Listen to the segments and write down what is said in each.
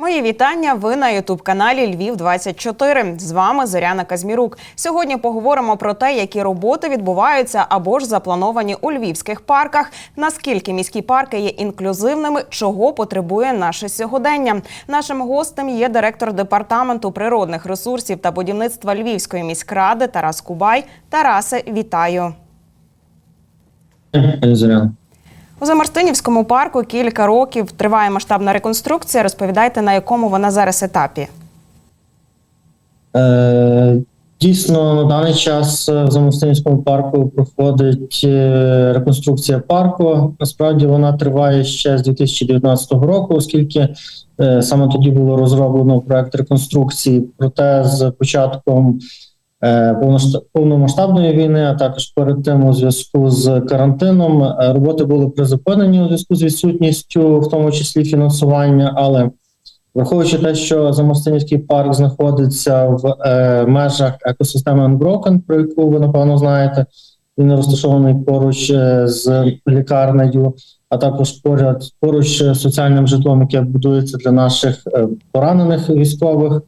Мої вітання. Ви на Ютуб каналі Львів 24 З вами Зоряна Казмірук. Сьогодні поговоримо про те, які роботи відбуваються або ж заплановані у львівських парках. Наскільки міські парки є інклюзивними, чого потребує наше сьогодення. Нашим гостем є директор департаменту природних ресурсів та будівництва Львівської міськради Тарас Кубай. Тарасе, вітаю. Зоряна. У Замарстинівському парку кілька років триває масштабна реконструкція. Розповідайте, на якому вона зараз етапі. Е, дійсно, на даний час в Замостинському парку проходить е, реконструкція парку. Насправді вона триває ще з 2019 року, оскільки е, саме тоді було розроблено проект реконструкції. Проте з початком повномасштабної війни, а також перед тим у зв'язку з карантином, е, роботи були призупинені у зв'язку з відсутністю, в тому числі фінансування, але Враховуючи те, що Замостинівський парк знаходиться в е, межах екосистеми Unbroken, про яку ви напевно знаєте, він розташований поруч е, з лікарнею, а також поряд поруч з соціальним житлом, яке будується для наших е, поранених військових.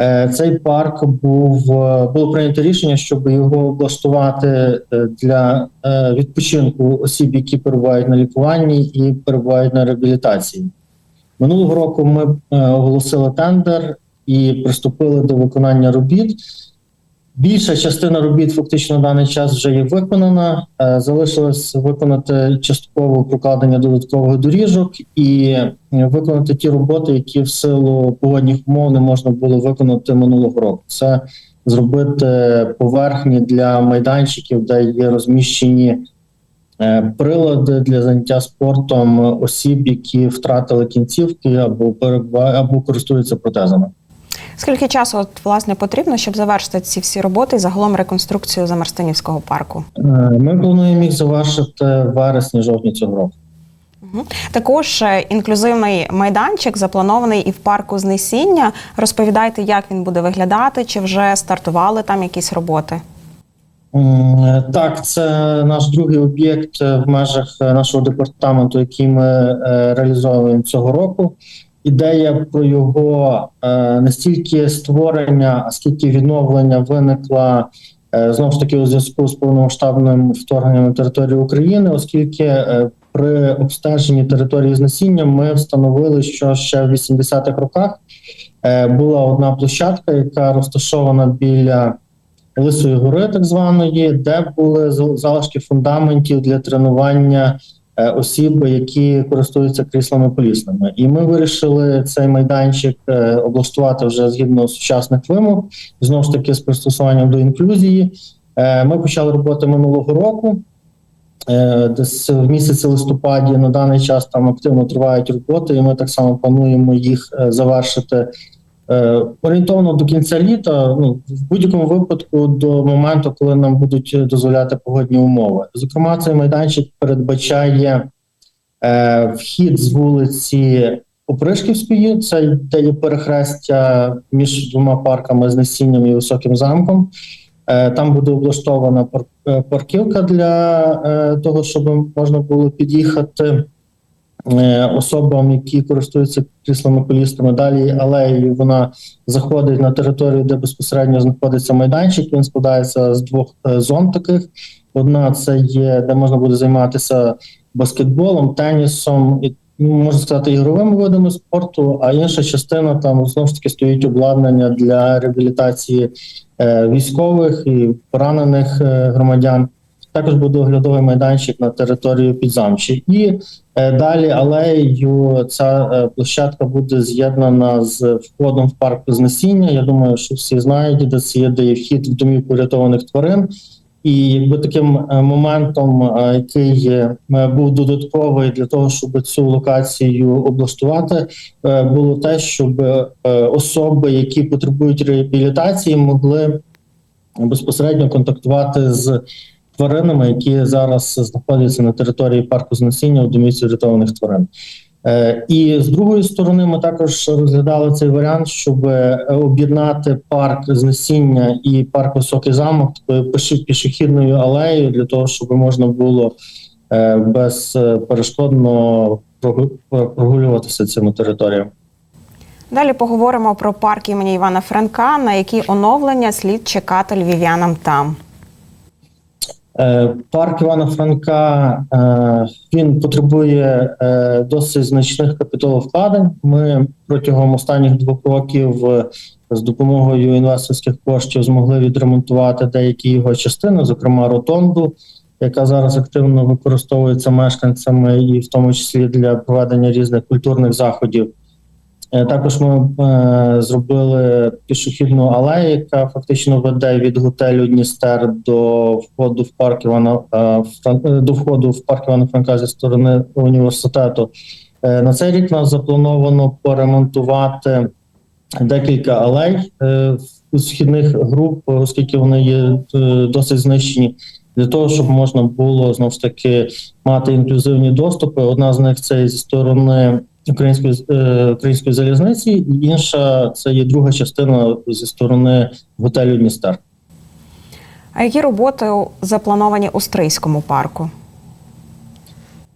Е, цей парк був е, було прийнято рішення, щоб його облаштувати е, для відпочинку осіб, які перебувають на лікуванні і перебувають на реабілітації. Минулого року ми оголосили тендер і приступили до виконання робіт. Більша частина робіт фактично на даний час вже є виконана. Е, Залишилось виконати частково прокладення додаткових доріжок і е, виконати ті роботи, які в силу погодних умов не можна було виконати минулого року. Це зробити поверхні для майданчиків, де є розміщені е, прилади для заняття спортом осіб, які втратили кінцівки або або користуються протезами. Скільки часу от, власне потрібно, щоб завершити ці всі роботи і загалом реконструкцію Замарстинівського парку? Е, Ми плануємо їх завершити в вересні-жовтні цього року. Також е, інклюзивний майданчик запланований і в парку знесіння. Розповідайте, як він буде виглядати, чи вже стартували там якісь роботи? Так, це наш другий об'єкт е, в межах е, нашого департаменту, який ми е, реалізовуємо цього року. Ідея про його е, не стільки створення, а скільки відновлення виникла е, знову ж таки у зв'язку з повномасштабним вторгненням на територію України, оскільки е, при обстеженні території знесіння ми встановили, що ще в 80-х роках е, була одна площадка, яка розташована біля Лисої гори, так званої, де були зал- залишки фундаментів для тренування осіб, які користуються кріслами колісними. І ми вирішили цей майданчик е, облаштувати вже згідно сучасних вимог, знову ж таки з пристосуванням до інклюзії. Е, Ми почали роботи минулого року. Е, Десь в місяці листопаді на даний час там активно тривають роботи, і ми так само плануємо їх е, завершити Е, Орієнтовно до кінця літа, ну в будь-якому випадку, до моменту, коли нам будуть дозволяти погодні умови. Зокрема, цей майданчик передбачає е, вхід з вулиці Опришківської, це де є перехрестя між двома парками з насінням і високим замком. Е, там буде облаштована е, парківка для е, того, щоб можна було під'їхати е, особам, які користуються кріслами колісними. Далі алеєю вона заходить на територію, де безпосередньо знаходиться майданчик. Він складається з двох е, зон таких. Одна це є, де можна буде займатися баскетболом, тенісом і ну, можна сказати, ігровими видами спорту. А інша частина там знову ж таки стоїть обладнання для реабілітації е, військових і поранених е, громадян. Також буде оглядовий майданчик на території Підзамчі. І е, далі алеєю ця е, площадка буде з'єднана з входом в парк Знесіння. Я думаю, що всі знають, де це є, де є вхід в домівку рятованих тварин. І якби таким е, моментом, е, який е, був додатковий для того, щоб цю локацію облаштувати, було те, щоб особи, які потребують реабілітації, могли безпосередньо контактувати з тваринами, які зараз знаходяться на території парку знесіння у домівці врятованих тварин. Е, І з другої сторони, ми також розглядали цей варіант, щоб е, об'єднати парк знесіння і парк Високий замок такою пішохідною алеєю для того, щоб можна було е, безперешкодно прогу- прогулюватися цими територіями. Далі поговоримо про парк імені Івана Франка, на які оновлення слід чекати львів'янам там. Е, Парк Івана Франка е, він потребує е, досить значних капіталовкладень. Ми протягом останніх двох років з допомогою інвесторських коштів змогли відремонтувати деякі його частини, зокрема ротонду, яка зараз активно використовується мешканцями, і в тому числі для проведення різних культурних заходів. Е, Також ми е, зробили пішохідну алею, яка фактично веде від готелю Дністер до входу в парк Івана е, до входу в парк Івана Франка зі сторони університету. На цей рік нас заплановано поремонтувати декілька алей східних груп, оскільки вони є досить знищені. Для того щоб можна було знову ж таки мати інклюзивні доступи. Одна з них це зі сторони української е, української залізниці, і інша це є друга частина зі сторони готелю Дністер. А які роботи заплановані у Стрийському парку?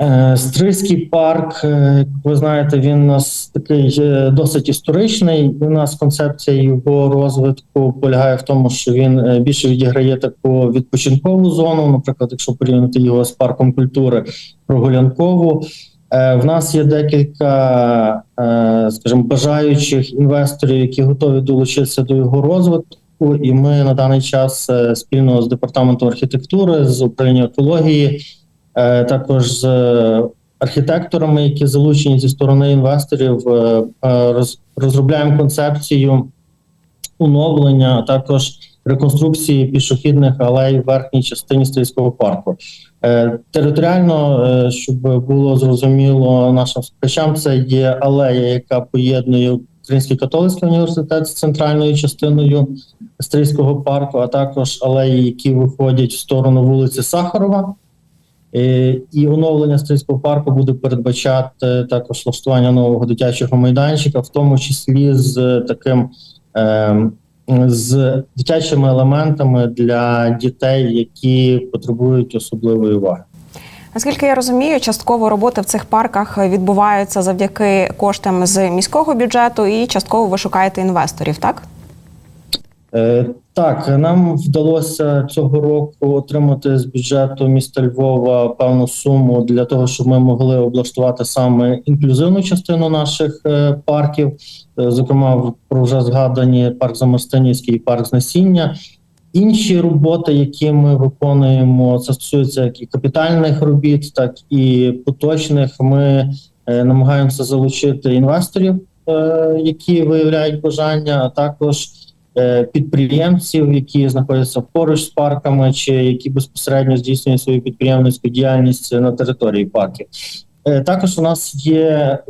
Е, Стрийський парк, е, як ви знаєте, він у нас такий досить історичний. У нас концепція його розвитку полягає в тому, що він більше відіграє таку відпочинкову зону. Наприклад, якщо порівняти його з парком культури прогулянкову. Е, В нас є декілька, е, скажімо, бажаючих інвесторів, які готові долучитися до його розвитку. І ми на даний час е, спільно з департаментом архітектури, з управління екології, також з архітекторами, які залучені зі сторони інвесторів, розробляємо концепцію оновлення, а також реконструкції пішохідних алей в верхній частині стрільського парку. Е, Територіально, е, щоб було зрозуміло нашим слухачам, це є алея, яка поєднує Український католицький університет з центральною частиною Стрийського парку, а також алеї, які виходять в сторону вулиці Сахарова. Е, І оновлення Стрийського парку буде передбачати також влаштування нового дитячого майданчика, в тому числі з таким ем, з дитячими елементами для дітей, які потребують особливої уваги. Наскільки я розумію, частково роботи в цих парках відбуваються завдяки коштам з міського бюджету, і частково ви шукаєте інвесторів, так? Е, Так, нам вдалося цього року отримати з бюджету міста Львова певну суму для того, щоб ми могли облаштувати саме інклюзивну частину наших е, парків, Е, зокрема про вже згадані парк Замостинівський і парк Знесіння. Інші роботи, які ми виконуємо, це стосується як і капітальних робіт, так і поточних. Ми намагаємося залучити інвесторів, які виявляють бажання, а також підприємців, які знаходяться поруч з парками, чи які безпосередньо здійснюють свою підприємницьку діяльність на території парків. Е, Також у нас є е,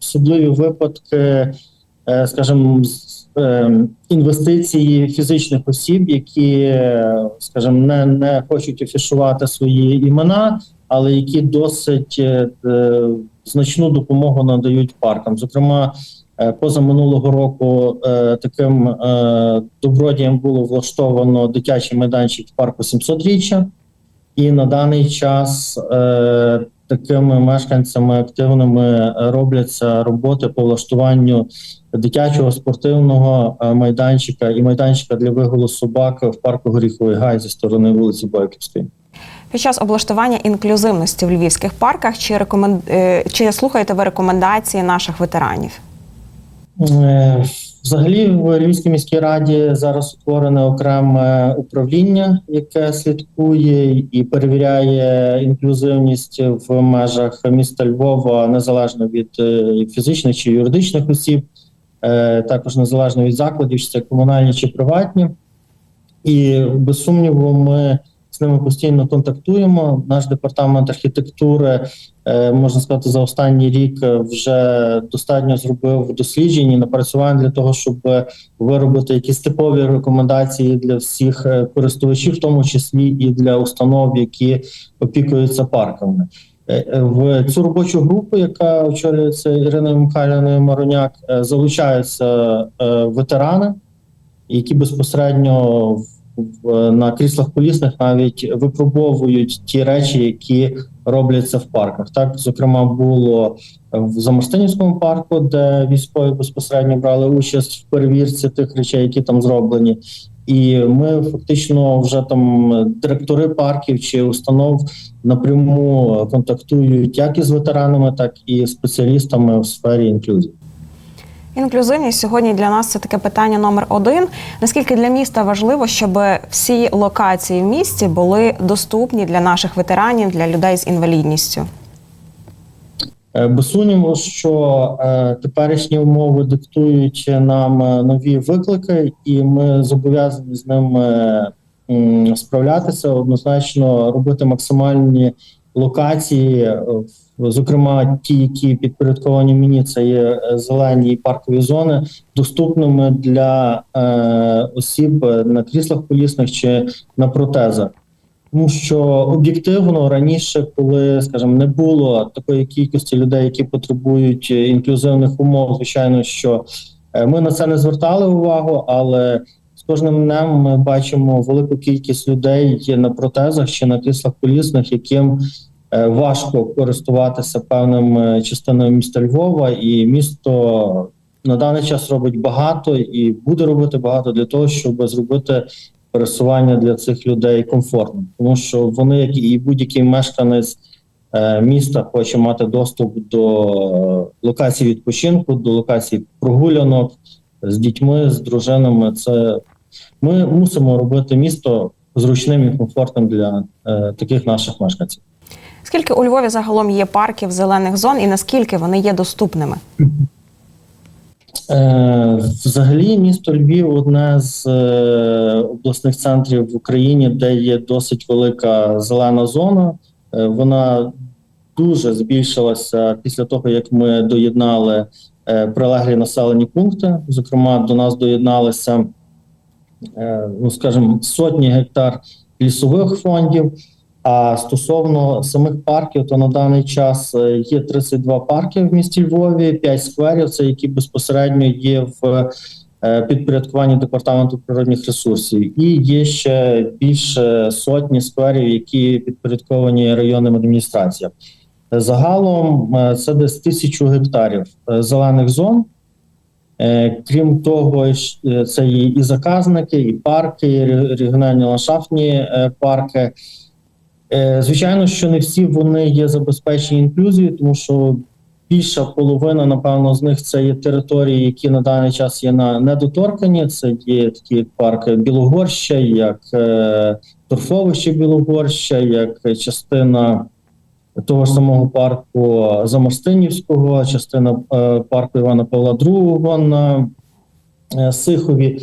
особливі випадки, е, скажімо, е, інвестиції фізичних осіб, які, е, скажімо, не, не хочуть афішувати свої імена, але які досить е, е, значну допомогу надають паркам. Зокрема, е, поза минулого року е, таким е, добродієм було влаштовано дитячий майданчик парку 700-річчя, і на даний час е, такими мешканцями активними робляться роботи по влаштуванню дитячого спортивного майданчика і майданчика для вигулу собак в парку Горіховий Гай зі сторони вулиці Бойківської. Під час облаштування інклюзивності в львівських парках чи рекомен... е, чи слухаєте ви рекомендації наших ветеранів? Е, Взагалі, в Львівській міській раді зараз утворене окреме управління, яке слідкує і перевіряє інклюзивність в межах міста Львова незалежно від е, фізичних чи юридичних осіб, також незалежно від закладів, чи це комунальні чи приватні. І без сумніву, ми ними постійно контактуємо. Наш департамент архітектури е, можна сказати, за останній рік е, вже достатньо зробив досліджень і напрацювань для того, щоб виробити якісь типові рекомендації для всіх е, користувачів, в тому числі і для установ, які опікуються парками. В цю робочу групу, яка очолюється Іриною Михайлівною Мароняк, залучаються ветерани, які безпосередньо в- на кріслах колісних навіть випробовують ті речі, які робляться в парках. Так, зокрема, було в Замостинівському парку, де військові безпосередньо брали участь в перевірці тих речей, які там зроблені. І ми фактично вже там директори парків чи установ напряму контактують як із ветеранами, так і спеціалістами в сфері інклюзії. Інклюзивність сьогодні для нас це таке питання номер один. Наскільки для міста важливо, щоб всі локації в місті були доступні для наших ветеранів, для людей з інвалідністю? Е, Без сумніву, що е, теперішні умови диктують нам е, нові виклики, і ми зобов'язані з ними справлятися, однозначно робити максимальні локації, е, зокрема ті, які підпорядковані мені, це є е, зелені і паркові зони, доступними для е, осіб на кріслах колісних чи на протезах. Тому що об'єктивно раніше, коли скажімо, не було такої кількості людей, які потребують інклюзивних умов, звичайно, що ми на це не звертали увагу, але кожним днем ми бачимо велику кількість людей є на протезах чи на кріслах колісних, яким е, важко користуватися певними частинами міста Львова, і місто на даний час робить багато і буде робити багато для того, щоб зробити пересування для цих людей комфортним, тому що вони, як і будь-який мешканець е, міста, хоче мати доступ до е, локацій відпочинку, до локацій прогулянок з дітьми, з дружинами. Це ми мусимо робити місто зручним і комфортним для е, таких наших мешканців. Скільки у Львові загалом є парків зелених зон і наскільки вони є доступними? Е, Взагалі, місто Львів одне з е, обласних центрів в Україні, де є досить велика зелена зона. Е, Вона дуже збільшилася після того, як ми доєднали е, прилеглі населені пункти. Зокрема, до нас доєдналися, ну скажімо, сотні гектар лісових фондів. А стосовно самих парків, то на даний час е, є 32 парки в місті Львові, 5 скверів, це які безпосередньо є в е, підпорядкуванні департаменту природних ресурсів, і є ще більше сотні скверів, які підпорядковані районним адміністраціям. Е, Загалом е, це десь тисячу гектарів е, зелених зон. Е, Крім того, е, це і заказники, і парки, і ре- регіональні ландшафтні е, парки. Звичайно, що не всі вони є забезпечені інклюзією, тому що більша половина, напевно, з них це є території, які на даний час є на недоторкані. Це є такі як парк Білогорща, як торфовище Білогорща, як частина того самого парку Замостинівського, частина е, парку Івана Павла II на е, Сихові.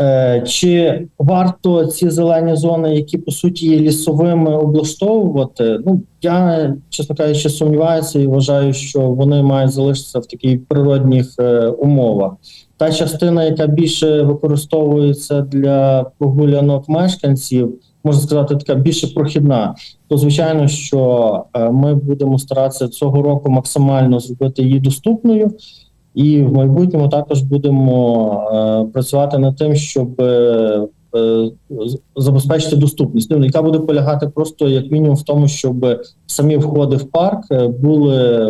Е, Чи варто ці зелені зони, які по суті є лісовими, облаштовувати? Ну я чесно кажучи, сумніваюся і вважаю, що вони мають залишитися в таких природних умовах. Та частина, яка більше використовується для прогулянок мешканців, можна сказати, така більше прохідна. То звичайно, що е, ми будемо старатися цього року максимально зробити її доступною. І в майбутньому також будемо е, працювати над тим, щоб е, забезпечити доступність, ну, яка буде полягати просто як мінімум в тому, щоб самі входи в парк були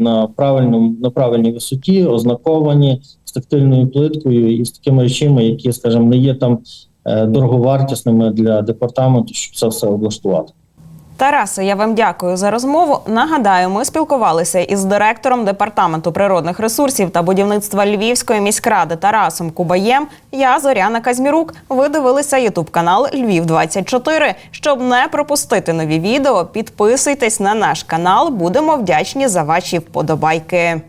на правильному на правильній висоті, ознаковані з тактильною плиткою і з такими речами, які, скажімо, не є там е, дороговартісними для департаменту, щоб це все облаштувати. Тарасе, я вам дякую за розмову. Нагадаю, ми спілкувалися із директором департаменту природних ресурсів та будівництва Львівської міськради Тарасом Кубаєм. Я Зоряна Казмірук. Ви дивилися Ютуб канал Львів 24 Щоб не пропустити нові відео, підписуйтесь на наш канал. Будемо вдячні за ваші вподобайки.